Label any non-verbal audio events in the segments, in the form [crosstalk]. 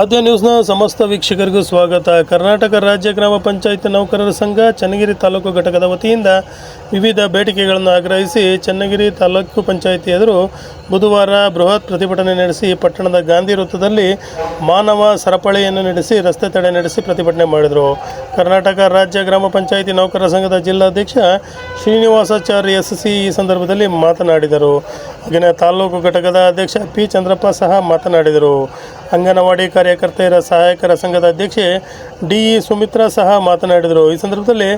ಆದ್ಯ ನ್ಯೂಸ್ನ ಸಮಸ್ತ ವೀಕ್ಷಕರಿಗೂ ಸ್ವಾಗತ. ಕರ್ನಾಟಕ ರಾಜ್ಯ ಗ್ರಾಮ ಪಂಚಾಯತ್ ನೌಕರರ ಸಂಘ ಚನ್ನಗಿರಿ ತಾಲೂಕು ಘಟಕದ ವತಿಯಿಂದ ವಿವಿಧ ಬೇಡಿಕೆಗಳನ್ನು ಆಗ್ರಹಿಸಿ ಚನ್ನಗಿರಿ ತಾಲೂಕು ಪಂಚಾಯಿತಿ ಎದುರು ಬುಧವಾರ ಬೃಹತ್ ಪ್ರತಿಭಟನೆ ನಡೆಸಿ ಪಟ್ಟಣದ ಗಾಂಧಿ ವೃತ್ತದಲ್ಲಿ ಮಾನವ ಸರಪಳಿಯನ್ನು ನಡೆಸಿ ರಸ್ತೆ ತಡೆ ನಡೆಸಿ ಪ್ರತಿಭಟನೆ ಮಾಡಿದರು. ಕರ್ನಾಟಕ ರಾಜ್ಯ ಗ್ರಾಮ ಪಂಚಾಯಿತಿ ನೌಕರರ ಸಂಘದ ಜಿಲ್ಲಾಧ್ಯಕ್ಷ ಶ್ರೀನಿವಾಸಾಚಾರ್ಯ ಎಸ್ ಸಿ ಈ ಸಂದರ್ಭದಲ್ಲಿ ಮಾತನಾಡಿದರು. ಹಾಗೆಯೇ ತಾಲೂಕು ಘಟಕದ ಅಧ್ಯಕ್ಷ ಪಿ ಚಂದ್ರಪ್ಪ ಸಹ ಮಾತನಾಡಿದರು. ಅಂಗನವಾಡಿ ಕಾರ್ಯಕರ್ತೆಯರ ಸಹಾಯಕರ ಸಂಘದ ಅಧ್ಯಕ್ಷೆ ಡಿ ಸುಮಿತ್ರಾ ಸಹ ಮಾತನಾಡಿದರು. ಈ ಸಂದರ್ಭದಲ್ಲಿ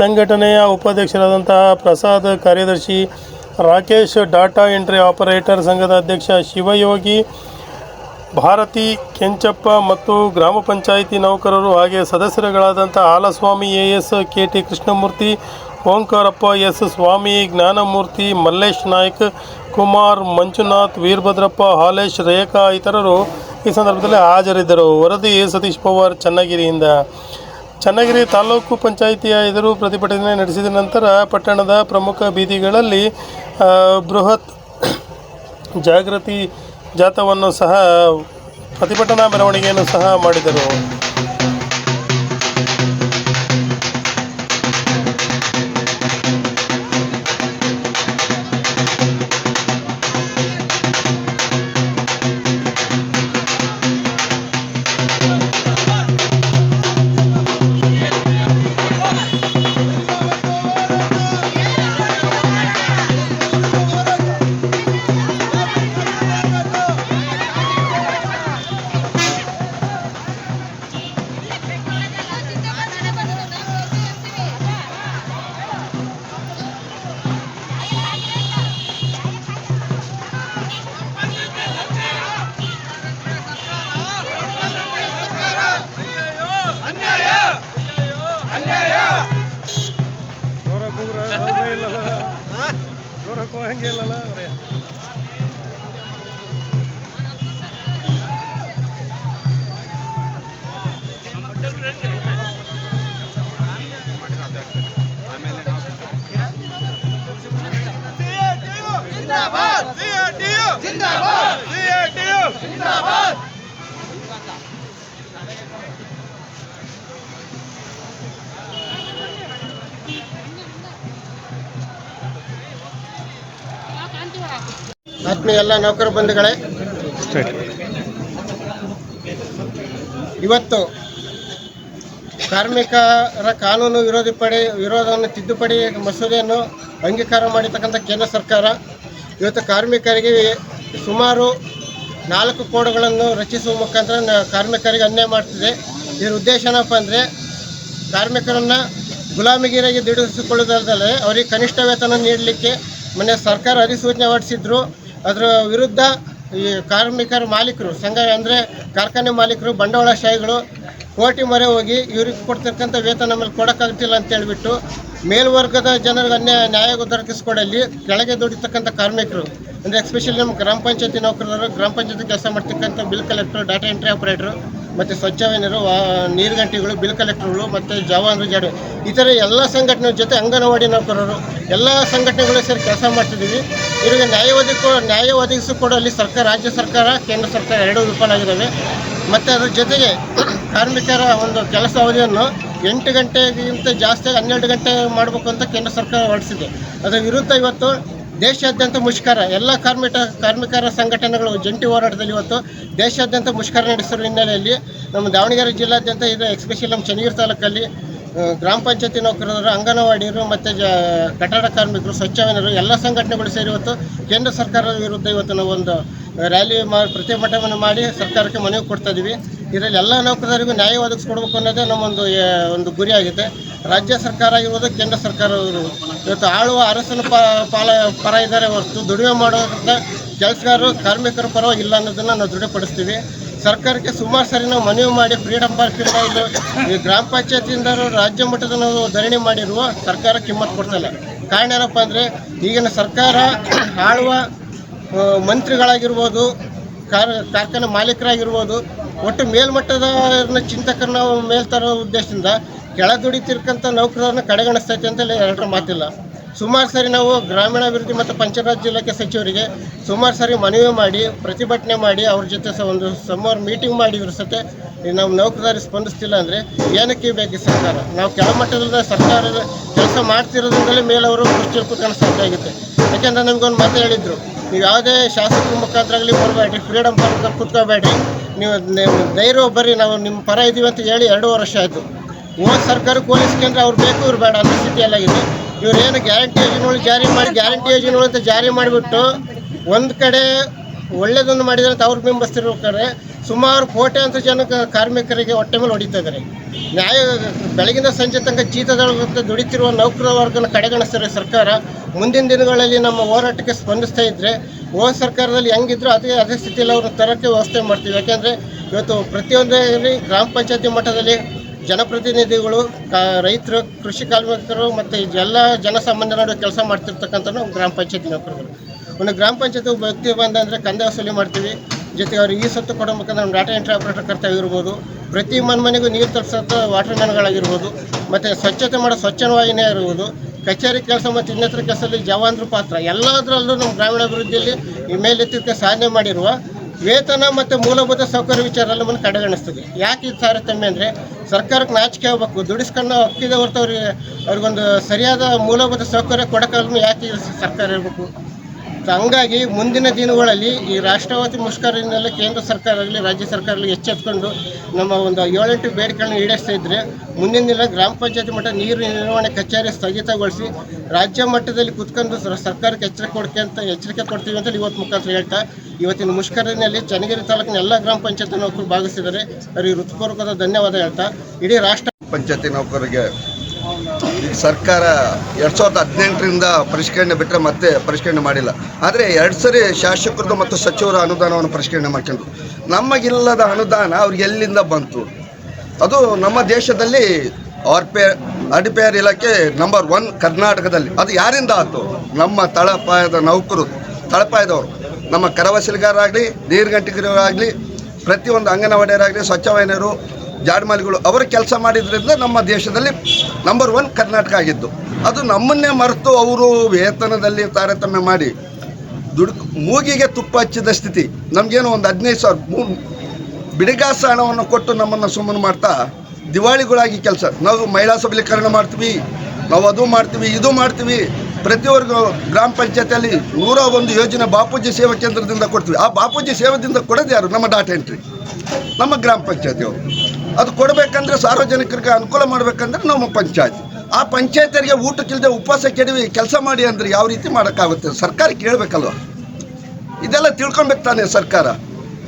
ಸಂಘಟನೆಯ ಉಪಾಧ್ಯಕ್ಷರಾದಂತಹ ಪ್ರಸಾದ್ ಕಾರ್ಯದರ್ಶಿ ರಾಕೇಶ್ ಡಾಟಾ ಎಂಟ್ರಿ ಆಪರೇಟರ್ ಸಂಘದ ಅಧ್ಯಕ್ಷ ಶಿವಯೋಗಿ, ಭಾರತಿ ಕೆಂಚಪ್ಪ ಮತ್ತು ಗ್ರಾಮ ಪಂಚಾಯಿತಿ ನೌಕರರು ಹಾಗೆ ಸದಸ್ಯರುಗಳಾದಂಥ Halaswamy A S K T Krishnamurthy, Omkarappa S Swamy, Jnanamurthy Mallesh Naik, Kumar Manjunath, Veerabhadrappa Halesh, Rekha ಇತರರು ಈ ಸಂದರ್ಭದಲ್ಲಿ ಹಾಜರಿದ್ದರು. ವರದಿ ಸತೀಶ್ ಪವಾರ್ ಚನ್ನಗಿರಿಯಿಂದ. ಚನ್ನಗಿರಿ ತಾಲೂಕು ಪಂಚಾಯಿತಿಯ ಎದುರು ಪ್ರತಿಭಟನೆ ನಡೆಸಿದ ನಂತರ ಪಟ್ಟಣದ ಪ್ರಮುಖ ಬೀದಿಗಳಲ್ಲಿ ಬೃಹತ್ ಜಾಗೃತಿ ಜಾಥವನ್ನು ಸಹ ಪ್ರತಿಭಟನಾ ಮೆರವಣಿಗೆಯನ್ನು ಸಹ ಮಾಡಿದರು. ಆತ್ಮೀಯ ಎಲ್ಲ ನೌಕರ ಬಂಧುಗಳೇ, ಇವತ್ತು ಕಾರ್ಮಿಕರ ಕಾನೂನು ವಿರೋಧಿ ಪಡೆ ವಿರೋಧವನ್ನು ತಿದ್ದುಪಡಿ ಮಸೂದೆಯನ್ನು ಅಂಗೀಕಾರ ಮಾಡಿರ್ತಕ್ಕಂಥ ಕೇಂದ್ರ ಸರ್ಕಾರ, ಇವತ್ತು ಕಾರ್ಮಿಕರಿಗೆ ಸುಮಾರು ನಾಲ್ಕು ಕೋಡ್ಗಳನ್ನು ರಚಿಸುವ ಮುಖಾಂತರ ಕಾರ್ಮಿಕರಿಗೆ ಅನ್ಯಾಯ ಮಾಡ್ತಿದೆ. ಇದರ ಉದ್ದೇಶ ಏನಪ್ಪ ಅಂದರೆ ಕಾರ್ಮಿಕರನ್ನು ಗುಲಾಮಗಿರಿಗೆ ದುಡಿಸಿಕೊಳ್ಳುವುದಲ್ಲದೆ ಅವರಿಗೆ ಕನಿಷ್ಠ ವೇತನ ನೀಡಲಿಕ್ಕೆ ಮೊನ್ನೆ ಸರ್ಕಾರ ಅಧಿಸೂಚನೆ ಹೊರಡಿಸಿದ್ರು. ಅದರ ವಿರುದ್ಧ ಈ ಕಾರ್ಮಿಕರ ಮಾಲೀಕರು, ಸಂಘ ಅಂದರೆ ಕಾರ್ಖಾನೆ ಮಾಲೀಕರು ಬಂಡವಾಳಶಾಹಿಗಳು ಕೋಟಿ ಮೊರೆ ಹೋಗಿ ಇವ್ರಿಗೆ ಕೊಡ್ತಿರ್ತಕ್ಕಂಥ ವೇತನ ನಮ್ಮಲ್ಲಿ ಕೊಡೋಕ್ಕಾಗ್ತಿಲ್ಲ ಅಂತ ಹೇಳ್ಬಿಟ್ಟು ಮೇಲ್ವರ್ಗದ ಜನರಿಗೆ ಅನ್ಯಾಯ, ನ್ಯಾಯ ದೊರಕಿಸ್ಕೊಡಲ್ಲಿ ಕೆಳಗೆ ದುಡಿತಕ್ಕಂಥ ಕಾರ್ಮಿಕರು ಅಂದರೆ ಎಸ್ಪೆಷಲಿ ನಮ್ಮ ಗ್ರಾಮ ಪಂಚಾಯತಿ ನೌಕರರು, ಗ್ರಾಮ ಪಂಚಾಯತಿ ಕೆಲಸ ಮಾಡ್ತಕ್ಕಂಥ bill collector data entry operators ಮತ್ತು ಸ್ವಚ್ಛವೇನರು ನೀರುಗಂಟಿಗಳು ಬಿಲ್ ಕಲೆಕ್ಟರ್ಗಳು ಮತ್ತು ಜವಾನ್ ಜಾಡು. ಈ ಥರ ಎಲ್ಲ ಸಂಘಟನೆ ಜೊತೆ ಅಂಗನವಾಡಿ ನೌಕರರು, ಎಲ್ಲ ಸಂಘಟನೆಗಳು ಸೇರಿ ಕೆಲಸ ಮಾಡ್ತಿದ್ದೀವಿ. ಇವರಿಗೆ ನ್ಯಾಯ ಒದಗಿಕೊ ನ್ಯಾಯ ಒದಗಿಸಿಕೊಡಲ್ಲಿ ಸರ್ಕಾರ, ರಾಜ್ಯ ಸರ್ಕಾರ, ಕೇಂದ್ರ ಸರ್ಕಾರ ಎರಡೂ ವಿಫಲಾಗಿದ್ದಾವೆ ಮತ್ತು ಅದ್ರ ಜೊತೆಗೆ [clears throat] ಕಾರ್ಮಿಕರ ಒಂದು ಕೆಲಸ ಅವಧಿಯನ್ನು ಎಂಟು ಗಂಟೆಗಿಂತ ಜಾಸ್ತಿ ಹನ್ನೆರಡು ಗಂಟೆ ಮಾಡಬೇಕು ಅಂತ ಕೇಂದ್ರ ಸರ್ಕಾರ ಹೊರಡಿಸಿದೆ. ಅದರ ವಿರುದ್ಧ ಇವತ್ತು ದೇಶಾದ್ಯಂತ ಮುಷ್ಕರ, ಎಲ್ಲ ಕಾರ್ಮಿಕ, ಕಾರ್ಮಿಕರ ಸಂಘಟನೆಗಳು ಜಂಟಿ ಹೋರಾಟದಲ್ಲಿ ಇವತ್ತು ದೇಶಾದ್ಯಂತ ಮುಷ್ಕರ ನಡೆಸಿರುವ ಹಿನ್ನೆಲೆಯಲ್ಲಿ ನಮ್ಮ ದಾವಣಗೆರೆ ಜಿಲ್ಲಾದ್ಯಂತ ಇದು. ಎಕ್ಸ್ಪೆಷಲಿ ನಮ್ಮ ಚನ್ನಗಿರಿ ತಾಲೂಕಲ್ಲಿ ಗ್ರಾಮ ಪಂಚಾಯತಿ ನೌಕರರು, ಅಂಗನವಾಡಿಯರು ಮತ್ತು ಜ, ಕಟ್ಟಡ ಕಾರ್ಮಿಕರು, ಸ್ವಚ್ಛವೇನರು ಎಲ್ಲ ಸಂಘಟನೆಗಳು ಸೇರಿ ಇವತ್ತು ಕೇಂದ್ರ ಸರ್ಕಾರದ ವಿರುದ್ಧ ಇವತ್ತು ನಾವು ಒಂದು ರ್ಯಾಲಿ ಮಾ ಪ್ರತಿಭಟನೆ ಮಾಡಿ ಸರ್ಕಾರಕ್ಕೆ ಮನವಿ ಕೊಡ್ತಾ ಇದ್ದೀವಿ ಇದರಲ್ಲಿ ಎಲ್ಲ ನೌಕರರಿಗೂ ನ್ಯಾಯ ಒದಗಿಸ್ಕೊಡ್ಬೇಕು ಅನ್ನೋದೇ ನಮ್ಮೊಂದು ಒಂದು ಒಂದು ಗುರಿಯಾಗಿದೆ ರಾಜ್ಯ ಸರ್ಕಾರ ಆಗಿರ್ಬೋದು, ಕೇಂದ್ರ ಸರ್ಕಾರ. ಇವತ್ತು ಆಳುವ ಅರಸನ ಪ, ಪಾಲ, ಪರ ಇದ್ದಾರೆ ಹೊರತು ದುಡಿಮೆ ಮಾಡೋದ್ರಿಂದ ಕೆಲಸಗಾರರು, ಕಾರ್ಮಿಕರು ಪರವಾಗಿ ಇಲ್ಲ ಅನ್ನೋದನ್ನು ನಾವು ದೃಢಪಡಿಸ್ತೀವಿ ಸರ್ಕಾರಕ್ಕೆ ಸುಮಾರು ಸರಿ ನಾವು ಮನವಿ ಮಾಡಿ ಫ್ರೀಡಮ್ ಪಾರ್ಕಿಂದ ಈ ಗ್ರಾಮ ಪಂಚಾಯತಿಯಿಂದ ರಾಜ್ಯ ಮಟ್ಟದ ನಾವು ಧರಣಿ ಮಾಡಿರುವ ಸರ್ಕಾರ ಕಿಮ್ಮತ್ತು ಕೊಡ್ತಿಲ್ಲ ಕಾರಣ ಏನಪ್ಪ ಅಂದರೆ, ಈಗಿನ ಸರ್ಕಾರ ಆಳುವ ಮಂತ್ರಿಗಳಾಗಿರ್ಬೋದು, ಕಾರ್, ಕಾರ್ಖಾನೆ ಮಾಲೀಕರಾಗಿರ್ಬೋದು, ಒಟ್ಟು ಮೇಲ್ಮಟ್ಟದ ಚಿಂತಕರನ್ನ ಮೇಲ್ ತರೋ ಉದ್ದೇಶದಿಂದ ಕೆಳ ದುಡಿತಿರ್ಕಂಥ ನೌಕರರನ್ನು ಕಡೆಗಣಿಸ್ತೈತೆ ಅಂತೇಳಿ ಎಲ್ಲರ ಮಾತಿಲ್ಲ. ಸುಮಾರು ಸಾರಿ ನಾವು ಗ್ರಾಮೀಣಾಭಿವೃದ್ಧಿ ಮತ್ತು ಪಂಚಾಯತ್ ಇಲಾಖೆ ಸಚಿವರಿಗೆ ಸುಮಾರು ಸಾರಿ ಮನವಿ ಮಾಡಿ, ಪ್ರತಿಭಟನೆ ಮಾಡಿ, ಅವ್ರ ಜೊತೆ ಸಹ ಒಂದು ಸುಮಾರು ಮೀಟಿಂಗ್ ಮಾಡಿ ಸತೆ ನಾವು ನೌಕರದಾರಿ ಸ್ಪಂದಿಸ್ತಿಲ್ಲ ಅಂದರೆ ಏನಕ್ಕೆ ಬೇಕು ಸರ್ಕಾರ? ನಾವು ಕೆಳಮಟ್ಟದ ಸರ್ಕಾರದ ಕೆಲಸ ಮಾಡ್ತಿರೋದ್ರಿಂದಲೇ ಮೇಲವರು ಕುರ್ಚಿಯಲ್ಲಿ ಕೂತ್ಕೊಂಡು ಆಗುತ್ತೆ. ಯಾಕೆಂದ್ರೆ ನಮಗೊಂದು ಮಾತು ಹೇಳಿದರು, ನೀವು ಯಾವುದೇ ಶಾಸಕರ ಮುಖಾಂತರ ಆಗಲಿ ಬರಬೇಡ್ರಿ ಫ್ರೀಡಮ್ ಪಾರ್ಕ್ ಕೂತ್ಕೋಬೇಡಿ ನೀವು ನೀವು ಧೈರ್ಯ ಬರ್ರಿ ನಾವು ನಿಮ್ಮ ಪರ ಇದ್ದೀವಿ ಅಂತ ಹೇಳಿ ಎರಡು ವರ್ಷ ಆಯಿತು. ಹೋದ ಸರ್ಕಾರಕ್ಕೆ ಹೋಲಿಸ್ಕೊಂಡ್ರೆ ಅವ್ರು ಬೇಕು, ಇವ್ರು ಬೇಡ ಅನ್ನೋ ಸ್ಥಿತಿಯಲ್ಲಾಗಿದೆ ಇದೆ ಏನು ಗ್ಯಾರಂಟಿ ಯೋಜನೆಗಳು ಜಾರಿ ಮಾಡಿ ಗ್ಯಾರಂಟಿ ಯೋಜನೆಗಳು ಅಂತ ಜಾರಿ ಮಾಡಿಬಿಟ್ಟು ಒಂದು ಕಡೆ ಒಳ್ಳೇದನ್ನು ಮಾಡಿದ್ರೆ ಅಂತ ಅವ್ರು ಬಿಂಬಿಸ್ತಿರ್ಬೇಕಾದ್ರೆ ಸುಮಾರು ಕೋಟ್ಯಾಂತರ ಜನ ಕಾರ್ಮಿಕರಿಗೆ ಹೊಟ್ಟೆ ಮೇಲೆ ಹೊಡಿತಾಯಿದ್ದಾರೆ ನ್ಯಾಯ, ಬೆಳಗಿನ ಸಂಜೆ ತನಕ ಜೀತದೊಳಗೆ ದುಡಿತಿರುವ ನೌಕರ ವರ್ಗನ ಕಡೆಗಣಿಸ್ತಾರೆ ಸರ್ಕಾರ. ಮುಂದಿನ ದಿನಗಳಲ್ಲಿ ನಮ್ಮ ಹೋರಾಟಕ್ಕೆ ಸ್ಪಂದಿಸ್ತಾ ಇದ್ದರೆ ಹೋದ ಸರ್ಕಾರದಲ್ಲಿ ಹೆಂಗಿದ್ರು ಅದೇ ಅದೇ ಸ್ಥಿತಿಯಲ್ಲಿ ಅವ್ರನ್ನ ತರೋಕ್ಕೆ ವ್ಯವಸ್ಥೆ ಮಾಡ್ತೀವಿ. ಯಾಕೆಂದರೆ ಇವತ್ತು ಪ್ರತಿಯೊಂದರಲ್ಲಿ ಗ್ರಾಮ ಪಂಚಾಯತಿ ಮಟ್ಟದಲ್ಲಿ ಜನಪ್ರತಿನಿಧಿಗಳು ರೈತರು, ಕೃಷಿ ಕಾರ್ಮಿಕರು ಮತ್ತು ಎಲ್ಲ ಜನಸಾಮಾನ್ಯರ ಕೆಲಸ ಮಾಡ್ತಿರ್ತಕ್ಕಂಥ ಗ್ರಾಮ ಪಂಚಾಯತಿ ನೌಕರರು. ಒಂದು ಗ್ರಾಮ ಪಂಚಾಯತಿ ವ್ಯಕ್ತಿ ಬಂದಂದರೆ ಕಂದ ವಸೂಲಿ ಮಾಡ್ತೀವಿ. ಜೊತೆಗೆ ಅವ್ರಿಗೆ ಈ ಸತ್ತು ಕೊಡಬೇಕಂದ್ರೆ ನಮ್ಮ ಡಾಟಾ ಎಂಟ್ರಿ ಆಪರೇಟರ್ ಇರ್ಬೋದು. ಪ್ರತಿ ಮನೆ ಮನೆಗೂ ನೀರು ತರಿಸೋ ವಾಟರ್ ಮ್ಯಾನ್ಗಳಾಗಿರ್ಬೋದು ಮತ್ತು ಸ್ವಚ್ಛತೆ ಮಾಡೋ ಸ್ವಚ್ಛ ವಾಹಿನಿ ಇರ್ಬೋದು. ಕಚೇರಿ ಕೆಲಸ ಮತ್ತು ಇನ್ನಿತರ ಕೆಲಸದಲ್ಲಿ ಜವಾನ್ರು ಪಾತ್ರ. ಎಲ್ಲದರಲ್ಲೂ ನಮ್ಮ ಗ್ರಾಮೀಣಾಭಿವೃದ್ಧಿಯಲ್ಲಿ ಈ ಮೇಲೆತ್ತಿದ್ದಕ್ಕೆ ಸಾಧನೆ ಮಾಡಿರುವ ವೇತನ ಮತ್ತು ಮೂಲಭೂತ ಸೌಕರ್ಯ ಮುಂದೆ ಕಡೆಗಣಿಸ್ತದೆ. ಯಾಕೆ ಇದು ತಾರತಮ್ಯ ಅಂದರೆ ಸರ್ಕಾರಕ್ಕೆ ನಾಚಿಕೆ ಆಗಬೇಕು. ದುಡಿಸ್ಕೊಂಡು ಅಕ್ಕಿದ ಹೊರತು ಅವ್ರಿಗೆ ಅವ್ರಿಗೊಂದು ಸರಿಯಾದ ಮೂಲಭೂತ ಸೌಕರ್ಯ ಕೊಡೋಕ್ಕೂ ಯಾಕೆ ಸರ್ಕಾರ ಇರಬೇಕು ಹಂಗಾಗಿ ಮುಂದಿನ ದಿನಗಳಲ್ಲಿ ಈ ರಾಷ್ಟ್ರವಾದಿ ಮುಷ್ಕರನೆಲ್ಲ ಕೇಂದ್ರ ಸರ್ಕಾರ ಆಗಲಿ, ರಾಜ್ಯ ಸರ್ಕಾರ ಆಗಲಿ ಎಚ್ಚೆತ್ಕೊಂಡು ನಮ್ಮ ಒಂದು ಏಳೆಂಟು ಬೇಡಿಕೆಗಳನ್ನ ಈಡೇರಿಸ್ತಾ ಇದ್ದರೆ ಮುಂದಿನ ದಿನ ಗ್ರಾಮ ಪಂಚಾಯತಿ ಮಟ್ಟ ನೀರು ನಿರ್ವಹಣೆ ಕಚೇರಿ ಸ್ಥಗಿತಗೊಳಿಸಿ ರಾಜ್ಯ ಮಟ್ಟದಲ್ಲಿ ಕುತ್ಕೊಂಡು ಸರ್ಕಾರಕ್ಕೆ ಎಚ್ಚರಿಕೆ ಕೊಡ್ಕೆ ಅಂತ ಎಚ್ಚರಿಕೆ ಕೊಡ್ತೀವಿ ಅಂತ ಇವತ್ತು ಮುಖಾಂತರ ಹೇಳ್ತಾ ಇವತ್ತಿನ ಮುಷ್ಕರಿನಲ್ಲಿ ಚನ್ನಗಿರಿ ತಾಲೂಕಿನ ಎಲ್ಲ ಗ್ರಾಮ ಪಂಚಾಯತಿ ನೌಕರು ಭಾಗವಹಿಸಿದ್ದಾರೆ. ಅವರಿಗೆ ಹೃತ್ಪೂರ್ವಕದ ಧನ್ಯವಾದ ಹೇಳ್ತಾ, ಇಡೀ ರಾಷ್ಟ್ರ ಪಂಚಾಯತಿ ನೌಕರರಿಗೆ ಈಗ ಸರ್ಕಾರ ಎರಡು ಸಾವಿರದ ಹದಿನೆಂಟರಿಂದ ಪರಿಷ್ಕರಣೆ ಬಿಟ್ಟರೆ ಮತ್ತೆ ಪರಿಷ್ಕರಣೆ ಮಾಡಿಲ್ಲ. ಆದರೆ ಎರಡು ಸರಿ ಶಾಸಕರದ್ದು ಮತ್ತು ಸಚಿವರ ಅನುದಾನವನ್ನು ಪರಿಷ್ಕರಣೆ ಮಾಡ್ಕೊಂಡ್ರು. ನಮಗಿಲ್ಲದ ಅನುದಾನ ಅವ್ರಿಗೆ ಎಲ್ಲಿಂದ ಬಂತು? ಅದು ನಮ್ಮ ದೇಶದಲ್ಲಿ ಆರ್ಪೇ ಅಡಿಪೇರ್ ಇಲಾಖೆ ನಂಬರ್ ಒನ್ ಕರ್ನಾಟಕದಲ್ಲಿ. ಅದು ಯಾರಿಂದ ಆಯ್ತು ನಮ್ಮ ತಳಪಾಯದ ನೌಕರು ತಳಪಾಯದವರು. ನಮ್ಮ ಕರವಸಲಿಗಾರಾಗಲಿ ನೀರ್ಗಂಟಿಗರಾಗಲಿ, ಪ್ರತಿಯೊಂದು ಅಂಗನವಾಡಿಯರಾಗಲಿ, ಸ್ವಚ್ಛವಾಹಿನಿಯರು, ಜಾಡ್ಮಾಲಿಗಳು ಅವರು ಕೆಲಸ ಮಾಡಿದ್ರಿಂದ ನಮ್ಮ ದೇಶದಲ್ಲಿ ನಂಬರ್ ಒನ್ ಕರ್ನಾಟಕ ಆಗಿದ್ದು. ಅದು ನಮ್ಮನ್ನೇ ಮರೆತು ಅವರು ವೇತನದಲ್ಲಿ ತಾರತಮ್ಯ ಮಾಡಿ ದುಡ್ ಮೂಗಿಗೆ ತುಪ್ಪ ಹಚ್ಚಿದ ಸ್ಥಿತಿ. ನಮಗೇನು ಒಂದು ಹದಿನೈದು ಸಾವಿರ ಮೂ ಬಿಡಿಗಾಸ ಹಣವನ್ನು ಕೊಟ್ಟು ನಮ್ಮನ್ನು ಸುಮ್ಮನೆ ಮಾಡ್ತಾ ದಿವಾಳಿಗಳಾಗಿ ಕೆಲಸ. ನಾವು ಮಹಿಳಾ ಸಬಲೀಕರಣ ಮಾಡ್ತೀವಿ ನಾವು ಅದು ಮಾಡ್ತೀವಿ, ಇದು ಮಾಡ್ತೀವಿ. ಪ್ರತಿಯೊರ್ಗೂ ಗ್ರಾಮ ಪಂಚಾಯತಿಯಲ್ಲಿ ನೂರ ಒಂದು ಯೋಜನೆ ಬಾಪೂಜಿ ಸೇವಾ ಕೇಂದ್ರದಿಂದ ಕೊಡ್ತೀವಿ. ಆ ಬಾಪೂಜಿ ಸೇವಾದಿಂದ ಕೊಡೋದು ಯಾರು? ನಮ್ಮ ಡಾಟಾ ಎಂಟ್ರಿ ನಮ್ಮ ಗ್ರಾಮ ಪಂಚಾಯತಿಯವರು ಅದು ಕೊಡಬೇಕಂದ್ರೆ ಸಾರ್ವಜನಿಕರಿಗೆ ಅನುಕೂಲ ಮಾಡಬೇಕಂದ್ರೆ ನಮ್ಮ ಪಂಚಾಯತ್. ಆ ಪಂಚಾಯತರಿಗೆ ಊಟಕ್ಕಿಲ್ಲದೆ ಉಪವಾಸ ಕೆಡವಿ ಕೆಲಸ ಮಾಡಿ ಅಂದ್ರೆ ಯಾವ ರೀತಿ ಮಾಡೋಕ್ಕಾಗುತ್ತೆ? ಸರ್ಕಾರ ಕೇಳಬೇಕಲ್ವ? ಇದೆಲ್ಲ ತಿಳ್ಕೊಬೇಕು ತಾನೇ ಸರ್ಕಾರ.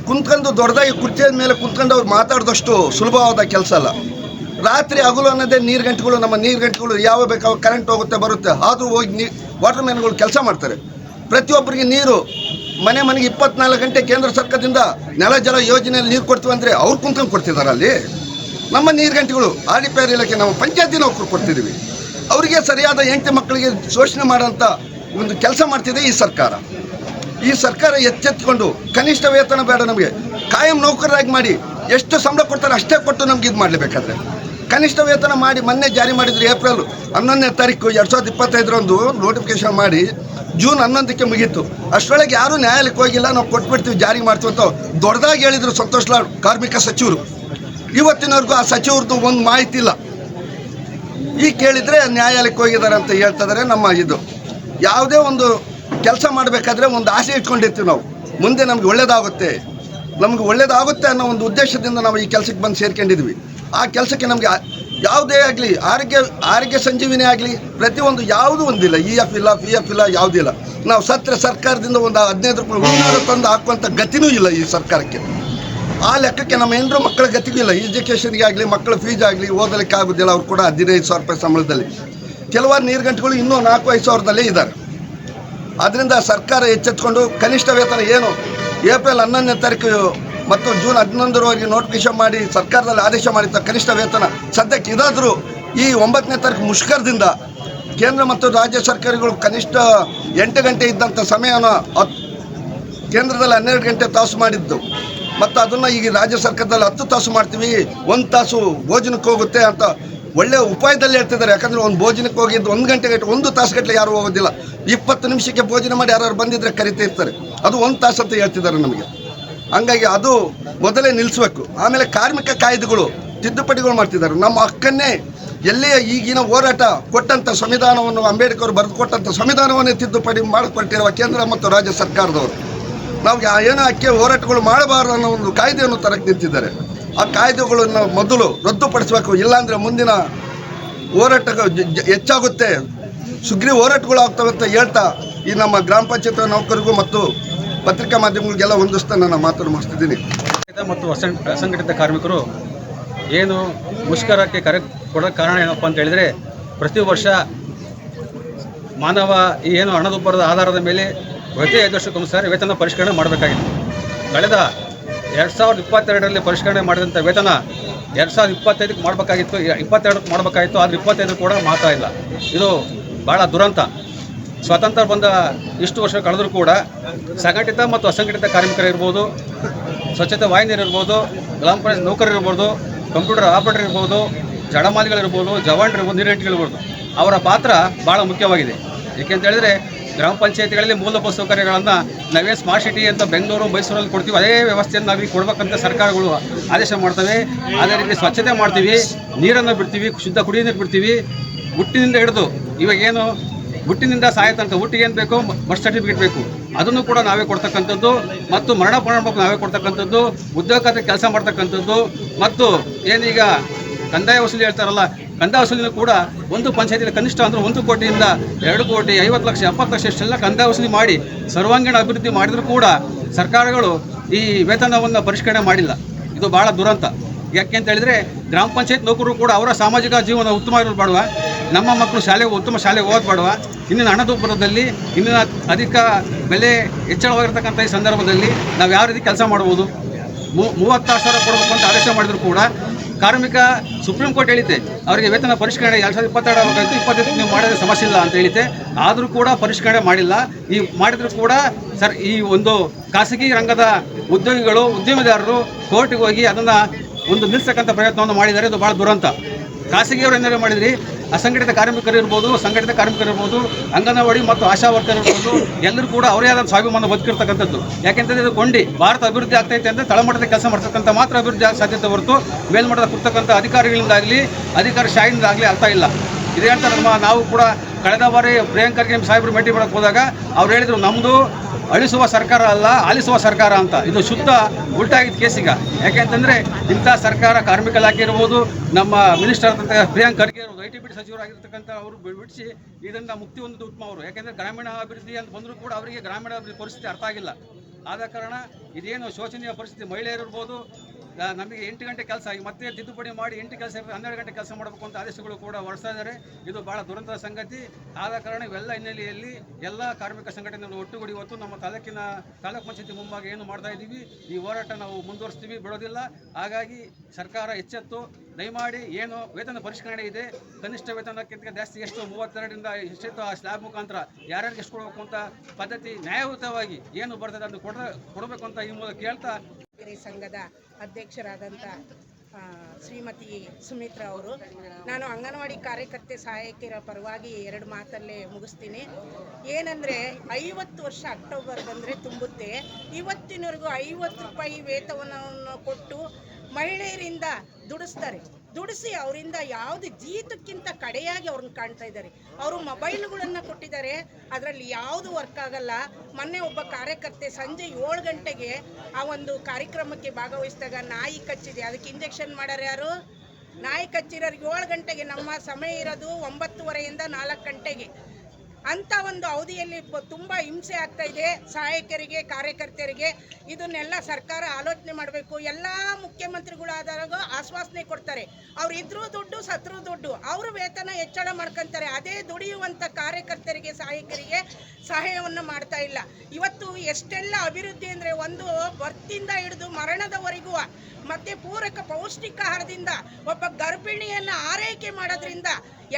ಕುಂತ್ಕೊಂಡು ದೊಡ್ಡದಾಗಿ ಕುರ್ಚಿಯ ಮೇಲೆ ಕುಂತ್ಕೊಂಡು ಅವ್ರು ಮಾತಾಡಿದಷ್ಟು ಸುಲಭವಾದ ಕೆಲಸ ಅಲ್ಲ. ರಾತ್ರಿ ಹಗಲು ಅನ್ನೋದೇ ನೀರು ಗಂಟೆಗಳು, ನಮ್ಮ ನೀರು ಗಂಟೆಗಳು ಯಾವ ಬೇಕಾವ ಕರೆಂಟ್ ಹೋಗುತ್ತೆ, ಬರುತ್ತೆ. ಆದರೂ ಹೋಗಿ ನೀ ವಾಟರ್ ಮ್ಯಾನ್ಗಳು ಕೆಲಸ ಮಾಡ್ತಾರೆ. ಪ್ರತಿಯೊಬ್ಬರಿಗೆ ನೀರು, ಮನೆ ಮನೆಗೆ ಇಪ್ಪತ್ನಾಲ್ಕು ಗಂಟೆ ಕೇಂದ್ರ ಸರ್ಕಾರದಿಂದ ನೆಲ ಜಲ ಯೋಜನೆಯಲ್ಲಿ ನೀರು ಕೊಡ್ತೀವಿ ಅಂದರೆ ಅವ್ರು ಕುಂತ್ಕೊಂಡು ಕೊಡ್ತಿದ್ದಾರೆ ಅಲ್ಲಿ? ನಮ್ಮ ನೀರು ಗಂಟೆಗಳು ಆರ್ ಇಲಾಖೆ ನಾವು ಪಂಚಾಯತಿ ನೌಕರು ಕೊಡ್ತಿದ್ದೀವಿ ಅವರಿಗೆ ಸರಿಯಾದ ಹೆಂಡತಿ ಮಕ್ಕಳಿಗೆ ಶೋಷಣೆ ಮಾಡೋಂಥ ಒಂದು ಕೆಲಸ ಮಾಡ್ತಿದೆ ಈ ಸರ್ಕಾರ. ಈ ಸರ್ಕಾರ ಎಚ್ಚೆತ್ಕೊಂಡು, ಕನಿಷ್ಠ ವೇತನ ಬೇಡ ನಮಗೆ. ಕಾಯಂ ನೌಕರರಾಗಿ ಮಾಡಿ, ಎಷ್ಟು ಸಂಬಳ ಕೊಡ್ತಾರೆ ಅಷ್ಟೇ ಕೊಟ್ಟು ನಮ್ಗೆ ಇದು ಮಾಡಲೇಬೇಕಾದ್ರೆ. ಕನಿಷ್ಠ ವೇತನ ಮಾಡಿ ಮೊನ್ನೆ ಜಾರಿ ಮಾಡಿದ್ರು ಏಪ್ರಿಲ್ ಹನ್ನೊಂದನೇ ತಾರೀಕು ಎರಡು ಸಾವಿರದ ಇಪ್ಪತ್ತೈದರಂದು ನೋಟಿಫಿಕೇಶನ್ ಮಾಡಿ ಜೂನ್ ಹನ್ನೊಂದಕ್ಕೆ ಮುಗೀತು. ಅಷ್ಟರೊಳಗೆ ಯಾರೂ ನ್ಯಾಯಾಲಯಕ್ಕೆ ಹೋಗಿಲ್ಲ, ನಾವು ಕೊಟ್ಬಿಡ್ತೀವಿ, ಜಾರಿ ಮಾಡ್ತೀವಿ ಅಂತ ದೊಡ್ಡದಾಗಿ ಹೇಳಿದರು ಸಂತೋಷ್ ಲಾಡ್ ಕಾರ್ಮಿಕ ಸಚಿವರು. ಇವತ್ತಿನವರೆಗೂ ಆ ಸಚಿವರದ್ದು ಒಂದು ಮಾಹಿತಿ ಇಲ್ಲ. ಈ ಕೇಳಿದರೆ ನ್ಯಾಯಾಲಯಕ್ಕೆ ಹೋಗಿದ್ದಾರೆ ಅಂತ ಹೇಳ್ತಿದ್ದಾರೆ ನಮ್ಮ ಇದು. ಯಾವುದೇ ಒಂದು ಕೆಲಸ ಮಾಡಬೇಕಾದ್ರೆ ಒಂದು ಆಸೆ ಇಟ್ಕೊಂಡಿರ್ತೀವಿ ನಾವು. ಮುಂದೆ ನಮಗೆ ಒಳ್ಳೇದಾಗುತ್ತೆ. ನಮ್ಗೆ ಒಳ್ಳೇದಾಗುತ್ತೆ ಅನ್ನೋ ಒಂದು ಉದ್ದೇಶದಿಂದ ನಾವು ಈ ಕೆಲಸಕ್ಕೆ ಬಂದು ಸೇರ್ಕೊಂಡಿದ್ವಿ. ಆ ಕೆಲಸಕ್ಕೆ ನಮಗೆ ಯಾವುದೇ ಆಗಲಿ, ಆರೋಗ್ಯ ಆರೋಗ್ಯ ಸಂಜೀವಿನಿ ಆಗಲಿ, ಪ್ರತಿಯೊಂದು ಯಾವುದೂ ಒಂದಿಲ್ಲ. ಇ ಎಫ್ ಇಲ್ಲ ಪಿ ಎಫ್ ಇಲ್ಲ ಯಾವುದಿಲ್ಲ ನಾವು ಸತ್ರ ಸರ್ಕಾರದಿಂದ ಒಂದು ಹದಿನೈದು ರೂಪಾಯಿ ಉಳಿನಾರು ತಂದು ಹಾಕುವಂಥ ಗತಿನೂ ಇಲ್ಲ ಈ ಸರ್ಕಾರಕ್ಕೆ. ಆ ಲೆಕ್ಕಕ್ಕೆ ನಮ್ಮ ಹೆಣ್ಣು ಮಕ್ಕಳ ಗತಿಗೂ ಇಲ್ಲ. ಎಜುಕೇಷನ್ಗೆ ಆಗಲಿ, ಮಕ್ಕಳ ಫೀಸ್ ಆಗಲಿ, ಓದಲಿಕ್ಕೆ ಆಗೋದಿಲ್ಲ. ಅವ್ರು ಕೂಡ ಹದಿನೈದು ಸಾವಿರ ರೂಪಾಯಿ ಸಂಬಳದಲ್ಲಿ. ಕೆಲವಾರು ನೀರುಗಂಟುಗಳು ಇನ್ನೂ ನಾಲ್ಕು ಐದು ಸಾವಿರದಲ್ಲೇ ಇದ್ದಾರೆ. ಅದರಿಂದ ಸರ್ಕಾರ ಎಚ್ಚೆತ್ಕೊಂಡು ಕನಿಷ್ಠ ವೇತನ ಏನು? ಏಪ್ರಿಲ್ ಹನ್ನೊಂದನೇ ತಾರೀಕು ಮತ್ತು ಜೂನ್ ಹನ್ನೊಂದರವರೆಗೆ ನೋಟಿಫಿಕೇಶನ್ ಮಾಡಿ ಸರ್ಕಾರದಲ್ಲಿ ಆದೇಶ ಮಾಡಿದ್ದ ಕನಿಷ್ಠ ವೇತನ ಸದ್ಯಕ್ಕೆ ಇದಾದರೂ ಈ ಒಂಬತ್ತನೇ ತಾರೀಕು ಮುಷ್ಕರದಿಂದ ಕೇಂದ್ರ ಮತ್ತು ರಾಜ್ಯ ಸರ್ಕಾರಗಳು ಕನಿಷ್ಠ ಎಂಟು ಗಂಟೆ ಇದ್ದಂಥ ಸಮಯನ ಹತ್ ಕೇಂದ್ರದಲ್ಲಿ ಹನ್ನೆರಡು ಗಂಟೆ ತಾಸು ಮಾಡಿದ್ದು. ಮತ್ತು ಅದನ್ನು ಈಗ ರಾಜ್ಯ ಸರ್ಕಾರದಲ್ಲಿ ಹತ್ತು ತಾಸು ಮಾಡ್ತೀವಿ. ಒಂದು ತಾಸು ಭೋಜನಕ್ಕೆ ಹೋಗುತ್ತೆ ಅಂತ ಒಳ್ಳೆ ಉಪಾಯದಲ್ಲಿ ಹೇಳ್ತಿದ್ದಾರೆ. ಯಾಕಂದರೆ ಒಂದು ಭೋಜನಕ್ಕೆ ಹೋಗಿದ್ದು ಒಂದು ಗಂಟೆ ಗಂಟೆ, ಒಂದು ತಾಸು ಗಟ್ಟಲೆ ಯಾರು ಹೋಗೋದಿಲ್ಲ. ಇಪ್ಪತ್ತು ನಿಮಿಷಕ್ಕೆ ಭೋಜನ ಮಾಡಿ ಯಾರು ಬಂದಿದ್ರೆ ಕರಿತಾ ಇರ್ತಾರೆ. ಅದು ಒಂದು ತಾಸು ಅಂತ ಹೇಳ್ತಿದ್ದಾರೆ ನಮಗೆ. ಹಂಗಾಗಿ ಅದು ಮೊದಲೇ ನಿಲ್ಲಿಸ್ಬೇಕು ಆಮೇಲೆ ಕಾರ್ಮಿಕ ಕಾಯ್ದೆಗಳು, ತಿದ್ದುಪಡಿಗಳು ಮಾಡ್ತಿದ್ದಾರೆ. ನಮ್ಮ ಹಕ್ಕನ್ನೇ ಎಲ್ಲೇ ಈಗಿನ ಹೋರಾಟ ಕೊಟ್ಟಂಥ ಸಂವಿಧಾನವನ್ನು ಅಂಬೇಡ್ಕರ್ ಬರೆದು ಕೊಟ್ಟಂಥ ಸಂವಿಧಾನವನ್ನೇ ತಿದ್ದುಪಡಿ ಮಾಡಿಕೊಟ್ಟಿರುವ ಕೇಂದ್ರ ಮತ್ತು ರಾಜ್ಯ ಸರ್ಕಾರದವರು. ನಾವು ಏನೋ ಅಕ್ಕೆ ಹೋರಾಟಗಳು ಮಾಡಬಾರದು ಅನ್ನೋ ಒಂದು ಕಾಯ್ದೆಯನ್ನು ತರಕ್ಕೆ ನಿಂತಿದ್ದಾರೆ. ಆ ಕಾಯ್ದೆಗಳನ್ನು ಮೊದಲು ರದ್ದುಪಡಿಸಬೇಕು. ಇಲ್ಲಾಂದರೆ ಮುಂದಿನ ಹೋರಾಟ ಹೆಚ್ಚಾಗುತ್ತೆ. ಸುಗ್ರೀವ ಹೋರಾಟಗಳು ಆಗ್ತವೆ ಅಂತ ಹೇಳ್ತಾ ಈ ನಮ್ಮ ಗ್ರಾಮ ಪಂಚಾಯತ್ ನೌಕರಿಗೂ ಮತ್ತು ಪತ್ರಿಕಾ ಮಾಧ್ಯಮಗಳಿಗೆಲ್ಲ ಹೊಂದಿಸ್ತಾ ನನ್ನ ಮಾತನ್ನು ಮುಗಿಸ್ತಿದ್ದೀನಿ. ಮತ್ತು ಅಸಂಘ ಅಸಂಘಟಿತ ಕಾರ್ಮಿಕರು ಏನು ಮುಷ್ಕರಕ್ಕೆ ಕರೆ ಕೊಡೋಕ್ಕೆ ಕಾರಣ ಏನಪ್ಪ ಅಂತ ಹೇಳಿದರೆ, ಪ್ರತಿ ವರ್ಷ ಮಾನವ ಏನು ಹಣದುಬ್ಬರದ ಆಧಾರದ ಮೇಲೆ ಪ್ರತಿ ಐದು ವರ್ಷಕ್ಕೊಂದು ಸಾರಿ ವೇತನ ಪರಿಷ್ಕರಣೆ ಮಾಡಬೇಕಾಗಿತ್ತು ಕಳೆದ ಎರಡು ಸಾವಿರದ ಇಪ್ಪತ್ತೆರಡರಲ್ಲಿ ಪರಿಷ್ಕರಣೆ ಮಾಡಿದಂಥ ವೇತನ ಎರಡು ಸಾವಿರದ ಇಪ್ಪತ್ತೈದಕ್ಕೆ ಮಾಡಬೇಕಾಗಿತ್ತು, ಇಪ್ಪತ್ತೆರಡಕ್ಕೆ ಮಾಡಬೇಕಾಗಿತ್ತು, ಆದರೆ ಇಪ್ಪತ್ತೈದು ಕೂಡ ಮಾತಾ ಇಲ್ಲ. ಇದು ಭಾಳ ದುರಂತ. ಸ್ವಾತಂತ್ರ್ಯ ಬಂದ ಇಷ್ಟು ವರ್ಷ ಕಳೆದರೂ ಕೂಡ ಸಂಘಟಿತ ಮತ್ತು ಅಸಂಘಟಿತ ಕಾರ್ಮಿಕರಿರ್ಬೋದು ಸ್ವಚ್ಛತೆ ವಾಹಿನಿಯರಿರ್ಬೋದು ಗ್ರಾಮ ಪಂಚಾಯತ್ ನೌಕರರಿರ್ಬೋದು ಕಂಪ್ಯೂಟರ್ ಆಪರೇಟರ್ ಇರ್ಬೋದು ಜಡಮಾಲಿಗಳಿರ್ಬೋದು ಜವಾನ್ರಿರ್ಬೋದು ನೀರಂಟಿಗಳಿರ್ಬೋದು ಅವರ ಪಾತ್ರ ಭಾಳ ಮುಖ್ಯವಾಗಿದೆ. ಏಕೆಂತ ಹೇಳಿದ್ರೆ ಗ್ರಾಮ ಪಂಚಾಯತ್ಗಳಲ್ಲಿ ಮೂಲಭೂತ ಸೌಕರ್ಯಗಳನ್ನು ನಾವೇ ಸ್ಮಾರ್ಟ್ ಸಿಟಿ ಅಂತ ಬೆಂಗಳೂರು, ಮೈಸೂರಲ್ಲಿ ಕೊಡ್ತೀವಿ. ಅದೇ ವ್ಯವಸ್ಥೆಯನ್ನು ನಾವೀಗ ಕೊಡ್ಬೇಕಂತ ಸರ್ಕಾರಗಳು ಆದೇಶ ಮಾಡ್ತವೆ. ಅದೇ ರೀತಿ ಸ್ವಚ್ಛತೆ ಮಾಡ್ತೀವಿ, ನೀರನ್ನು ಬಿಡ್ತೀವಿ, ಶುದ್ಧ ಕುಡಿಯೋ ನೀರು ಬಿಡ್ತೀವಿ. ಹುಟ್ಟಿನಿಂದ ಹಿಡಿದು ಇವಾಗ ಏನು ಹುಟ್ಟಿನಿಂದ ಸಾಯತಂತ ಹುಟ್ಟಿಗೆ ಏನು ಬೇಕು? ಬರ್ತ್ ಸರ್ಟಿಫಿಕೇಟ್ ಬೇಕು. ಅದನ್ನು ಕೂಡ ನಾವೇ ಕೊಡ್ತಕ್ಕಂಥದ್ದು ಮತ್ತು ಮರಣ ಪ್ರಮಾಣ ನಾವೇ ಕೊಡ್ತಕ್ಕಂಥದ್ದು, ಉದ್ಯೋಗ ಕೆಲಸ ಮಾಡ್ತಕ್ಕಂಥದ್ದು ಮತ್ತು ಏನೀಗ ಕಂದಾಯ ವಸೂಲಿ ಹೇಳ್ತಾರಲ್ಲ, ಕಂದಾಯ ವಸೂಲಿನ ಕೂಡ ಒಂದು ಪಂಚಾಯತಿಯಲ್ಲಿ ಕನಿಷ್ಠ ಅಂದ್ರೆ ಒಂದು ಕೋಟಿಯಿಂದ ಎರಡು ಕೋಟಿ, ಐವತ್ತು ಲಕ್ಷ, ಎಪ್ಪತ್ತು ಲಕ್ಷ ಇಷ್ಟೆಲ್ಲ ಕಂದಾಯ ವಸೂಲಿ ಮಾಡಿ, ಸರ್ವಾಂಗೀಣ ಅಭಿವೃದ್ಧಿ ಮಾಡಿದರೂ ಕೂಡ ಸರ್ಕಾರಗಳು ಈ ವೇತನವನ್ನು ಪರಿಷ್ಕರಣೆ ಮಾಡಿಲ್ಲ. ಇದು ಭಾಳ ದುರಂತ. ಯಾಕೆ ಅಂತ ಹೇಳಿದ್ರೆ ಗ್ರಾಮ ಪಂಚಾಯತ್ ನೌಕರರು ಕೂಡ ಅವರ ಸಾಮಾಜಿಕ ಜೀವನ ಉತ್ತಮ ಇರಲು ನಮ್ಮ ಮಕ್ಕಳು ಶಾಲೆ ಉತ್ತಮ ಶಾಲೆ ಓದಬೇಡುವ ಬೇಡವ ಇಂದಿನ ಹಣದುಬ್ಬರದಲ್ಲಿ ಇಂದಿನ ಅಧಿಕ ಬೆಲೆ ಹೆಚ್ಚಳವಾಗಿರ್ತಕ್ಕಂಥ ಈ ಸಂದರ್ಭದಲ್ಲಿ ನಾವು ಯಾವ ರೀತಿ ಕೆಲಸ ಮಾಡ್ಬೋದು ಮೂವತ್ತಾರು ಸಾವಿರ ಕೊಡಬೇಕು ಅಂತ ಆದೇಶ ಮಾಡಿದರೂ ಕೂಡ ಕಾರ್ಮಿಕ ಸುಪ್ರೀಂ ಕೋರ್ಟ್ ಹೇಳಿದೆ ಅವರಿಗೆ ವೇತನ ಪರಿಷ್ಕರಣೆ ಎರಡು ಸಾವಿರದ ಇಪ್ಪತ್ತೆರಡು ಆಗಬೇಕಾಯಿತು ಇಪ್ಪತ್ತೈದು ನೀವು ಮಾಡಿದ್ರೆ ಸಮಸ್ಯೆ ಇಲ್ಲ ಅಂತ ಹೇಳಿದೆ ಆದರೂ ಕೂಡ ಪರಿಷ್ಕರಣೆ ಮಾಡಿಲ್ಲ. ಈ ಮಾಡಿದರೂ ಕೂಡ ಸರ್, ಈ ಒಂದು ಖಾಸಗಿ ರಂಗದ ಉದ್ಯೋಗಿಗಳು, ಉದ್ಯಮಿದಾರರು ಕೋರ್ಟಿಗೆ ಹೋಗಿ ಅದನ್ನು ಒಂದು ನಿಲ್ಲಿಸ್ತಕ್ಕಂಥ ಪ್ರಯತ್ನವನ್ನು ಮಾಡಿದ್ದಾರೆ. ಅದು ಭಾಳ ದುರಂತ. ಖಾಸಗಿಯವರು ಏನಾರು ಮಾಡಿದ್ರಿ? ಅಸಂಘಟಿತ ಕಾರ್ಮಿಕರು ಇರ್ಬೋದು, ಸಂಘಟಿತ ಕಾರ್ಮಿಕರು ಇರ್ಬೋದು, ಅಂಗನವಾಡಿ ಮತ್ತು ಆಶಾ ವರ್ಕರ್ ಇರ್ಬೋದು, ಎಲ್ಲರೂ ಕೂಡ ಅವರೇ ಆದ ಸ್ವಾಭಿಮಾನ ಬದುಕಿರ್ತಕ್ಕಂಥದ್ದು. ಯಾಕೆಂತಂದ್ರೆ ಇದು ಕೊಂಡಿ ಭಾರತ ಅಭಿವೃದ್ಧಿ ಆಗ್ತೈತೆ ಅಂದರೆ ತಳಮಟ್ಟದ ಕೆಲಸ ಮಾಡ್ತಕ್ಕಂಥ ಮಾತ್ರ ಅಭಿವೃದ್ಧಿ ಆಗ ಸಾಧ್ಯತೆ ಹೊರತು ಮೇಲ್ಮಟ್ಟದ ಕೊಡ್ತಕ್ಕಂಥ ಅಧಿಕಾರಿಗಳಿಂದಾಗಲಿ ಅಧಿಕಾರಿ ಶಾಹಿಯಿಂದಾಗಲಿ ಅರ್ಥ ಇಲ್ಲ. ಇದೇ ಅಂತ ನಮ್ಮ ನಾವು ಕೂಡ ಕಳೆದ ಬಾರಿ ಪ್ರಿಯಾಂಕರ್ಗೆ ನಿಮ್ಮ ಸಾಹೇಬರು ಭೇಟಿ ಮಾಡಕ್ಕೆ ಹೋದಾಗ ಅವ್ರು ಹೇಳಿದ್ರು ನಮ್ಮದು ಅಳಿಸುವ ಸರ್ಕಾರ ಅಲ್ಲ ಆಲಿಸುವ ಸರ್ಕಾರ ಅಂತ. ಇದು ಶುದ್ಧ ಉಲ್ಟಾಗಿದ್ದ ಕೇಸೀಗ. ಯಾಕೆಂತಂದ್ರೆ ಇಂಥ ಸರ್ಕಾರ ಕಾರ್ಮಿಕ ಇಲಾಖೆ ಇರ್ಬೋದು ನಮ್ಮ ಮಿನಿಸ್ಟರ್ ಪ್ರಿಯಾಂಕ್ ಖರ್ಗೆ ಇರ್ಬೋದು ಐ ಟಿ ಬಿ ಸಚಿವರಾಗಿರ್ತಕ್ಕಂಥ ಅವರು ಬಿಡಿಸಿ ಇದರಿಂದ ಮುಕ್ತಿ ಹೊಂದಿದ್ದು ಉತ್ತಮ ಅವರು. ಯಾಕೆಂದ್ರೆ ಗ್ರಾಮೀಣ ಅಭಿವೃದ್ಧಿ ಅಂತ ಬಂದರೂ ಕೂಡ ಅವರಿಗೆ ಗ್ರಾಮೀಣ ಪರಿಸ್ಥಿತಿ ಅರ್ಥ ಆಗಿಲ್ಲ. ಆದ ಕಾರಣ ಇದೇನು ಶೋಚನೀಯ ಪರಿಸ್ಥಿತಿ ಮಹಿಳೆಯರು ಇರ್ಬೋದು ಆ, ನಮಗೆ ಎಂಟು ಗಂಟೆ ಕೆಲಸ ಆಗಿ ಮತ್ತೆ ತಿದ್ದುಪಡಿ ಮಾಡಿ ಎಂಟು ಕೆಲಸ, ಹನ್ನೆರಡು ಗಂಟೆ ಕೆಲಸ ಮಾಡಬೇಕು ಅಂತ ಆದೇಶಗಳು ಕೂಡ ಹೊರಡ್ತಾ ಇದ್ದಾರೆ. ಇದು ಬಹಳ ದುರಂತದ ಸಂಗತಿ. ಆದ ಕಾರಣ ಇವೆಲ್ಲ ಹಿನ್ನೆಲೆಯಲ್ಲಿ ಎಲ್ಲ ಕಾರ್ಮಿಕ ಸಂಘಟನೆಗಳು ಒಟ್ಟುಗೂಡಿ ಇವತ್ತು ನಮ್ಮ ತಾಲೂಕಿನ ತಾಲೂಕು ಪಂಚಾಯತಿ ಮುಂಭಾಗ ಏನು ಮಾಡ್ತಾ ಇದ್ದೀವಿ, ಈ ಹೋರಾಟ ನಾವು ಮುಂದುವರಿಸ್ತೀವಿ, ಬಿಡೋದಿಲ್ಲ. ಹಾಗಾಗಿ ಸರ್ಕಾರ ಎಚ್ಚೆತ್ತು. ದಯಮಾಡಿ ಏನು ವೇತನ ಪರಿಷ್ಕರಣೆ ಇದೆ, ಕನಿಷ್ಠ ವೇತನಕ್ಕಿಂತ ಜಾಸ್ತಿ ಎಷ್ಟು, ಮೂವತ್ತೆರಡರಿಂದ ಎಷ್ಟೆತ್ತು ಆ ಸ್ಲ್ಯಾಬ್ ಮುಖಾಂತರ ಯಾರ್ಯಾರಿಗೆ ಎಷ್ಟು ಕೊಡಬೇಕು ಅಂತ ಪದ್ಧತಿ ನ್ಯಾಯಯುತವಾಗಿ ಏನು ಬರ್ತದೆ ಅದನ್ನು ಕೊಡ ಕೊಡಬೇಕು ಅಂತ ಈ ಮೂಲಕ ಕೇಳ್ತಾ ಸಂಘದ ಅಧ್ಯಕ್ಷರಾದಂಥ ಶ್ರೀಮತಿ ಸುಮಿತ್ರಾ ಅವರು. ನಾನು ಅಂಗನವಾಡಿ ಕಾರ್ಯಕರ್ತೆ ಸಹಾಯಕಿಯರ ಪರವಾಗಿ ಎರಡು ಮಾತಲ್ಲೇ ಮುಗಿಸ್ತೀನಿ. ಏನಂದರೆ, ಐವತ್ತು ವರ್ಷ ಅಕ್ಟೋಬರ್ ಬಂದರೆ ತುಂಬುತ್ತೆ. ಇವತ್ತಿನವರೆಗೂ ಐವತ್ತು ರೂಪಾಯಿ ವೇತನವನ್ನು ಕೊಟ್ಟು ಮಹಿಳೆಯರಿಂದ ದುಡಿಸ್ತಾರೆ. ದುಡಿಸಿ ಅವರಿಂದ ಯಾವುದು ಜೀತಕ್ಕಿಂತ ಕಡೆಯಾಗಿ ಅವ್ರನ್ನ ಕಾಣ್ತಾ ಇದ್ದಾರೆ. ಅವರು ಮೊಬೈಲ್ಗಳನ್ನು ಕೊಟ್ಟಿದ್ದಾರೆ. ಅದರಲ್ಲಿ ಯಾವುದು ವರ್ಕ್ ಆಗಲ್ಲ. ಮೊನ್ನೆ ಒಬ್ಬ ಕಾರ್ಯಕರ್ತೆ ಸಂಜೆ ಏಳು ಗಂಟೆಗೆ ಆ ಒಂದು ಕಾರ್ಯಕ್ರಮಕ್ಕೆ ಭಾಗವಹಿಸಿದಾಗ ನಾಯಿ ಕಚ್ಚಿದೆ. ಅದಕ್ಕೆ ಇಂಜೆಕ್ಷನ್ ಮಾಡ್ಯಾರ ಯಾರು? ನಾಯಿ ಕಚ್ಚಿರೋರಿಗೆ ಏಳು ಗಂಟೆಗೆ ನಮ್ಮ ಸಮಯ ಇರೋದು ಒಂಬತ್ತುವರೆಯಿಂದ ನಾಲ್ಕು ಗಂಟೆಗೆ. ಅಂಥ ಒಂದು ಅವಧಿಯಲ್ಲಿ ತುಂಬ ಹಿಂಸೆ ಆಗ್ತಾ ಇದೆ. ಸಹಾಯಕರಿಗೆ ಕಾರ್ಯಕರ್ತರಿಗೆ ಇದನ್ನೆಲ್ಲ ಸರ್ಕಾರ ಆಲೋಚನೆ ಮಾಡಬೇಕು. ಎಲ್ಲ ಮುಖ್ಯಮಂತ್ರಿಗಳು ಆದಾಗ ಆಶ್ವಾಸನೆ ಕೊಡ್ತಾರೆ. ಅವ್ರು ಇದ್ರೂ ದುಡ್ಡು, ಸತ್ರು ದುಡ್ಡು. ಅವರು ವೇತನ ಹೆಚ್ಚಳ ಮಾಡ್ಕೊಂತಾರೆ. ಅದೇ ದುಡಿಯುವಂಥ ಕಾರ್ಯಕರ್ತರಿಗೆ, ಸಹಾಯಕರಿಗೆ ಸಹಾಯವನ್ನು ಮಾಡ್ತಾ ಇಲ್ಲ. ಇವತ್ತು ಎಷ್ಟೆಲ್ಲ ಅಭಿವೃದ್ಧಿ ಅಂದರೆ ಒಂದು ಬರ್ತಿಂದ ಹಿಡಿದು ಮರಣದವರೆಗೂ ಮತ್ತೆ ಪೂರಕ ಪೌಷ್ಟಿಕ ಆಹಾರದಿಂದ ಒಬ್ಬ ಗರ್ಭಿಣಿಯನ್ನು ಆರೈಕೆ ಮಾಡೋದ್ರಿಂದ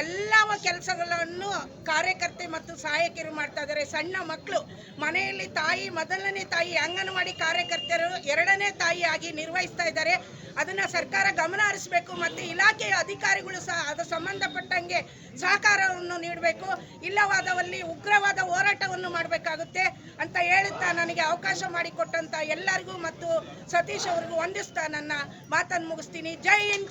ಎಲ್ಲ ಕೆಲಸಗಳನ್ನು ಕಾರ್ಯಕರ್ತೆ ಮತ್ತು ಸಹಾಯಕಿಯರು ಮಾಡ್ತಾ ಇದ್ದಾರೆ. ಸಣ್ಣ ಮಕ್ಕಳು ಮನೆಯಲ್ಲಿ ತಾಯಿ, ಮೊದಲನೇ ತಾಯಿ, ಅಂಗನವಾಡಿ ಕಾರ್ಯಕರ್ತರು ಎರಡನೇ ತಾಯಿಯಾಗಿ ನಿರ್ವಹಿಸ್ತಾ ಇದ್ದಾರೆ. ಅದನ್ನ ಸರ್ಕಾರ ಗಮನ ಹರಿಸಬೇಕು ಮತ್ತು ಇಲಾಖೆಯ ಅಧಿಕಾರಿಗಳು ಸಹ ಅದು ಸಂಬಂಧಪಟ್ಟಂಗೆ ಸಹಕಾರವನ್ನು ನೀಡಬೇಕು. ಇಲ್ಲವಾದವಲ್ಲಿ ಉಗ್ರವಾದ ಹೋರಾಟವನ್ನು ಮಾಡಬೇಕಾಗುತ್ತೆ ಅಂತ ಹೇಳುತ್ತಾ ನನಗೆ ಅವಕಾಶ ಮಾಡಿಕೊಟ್ಟಂತ ಎಲ್ಲರಿಗೂ ಮತ್ತು ಸತೀಶ್ ಅವ್ರಿಗೂ ವಂದಿಸ್ತಾ ನನ್ನ ಮಾತನ್ನು ಮುಗಿಸ್ತೀನಿ. ಜೈ ಹಿಂದ್.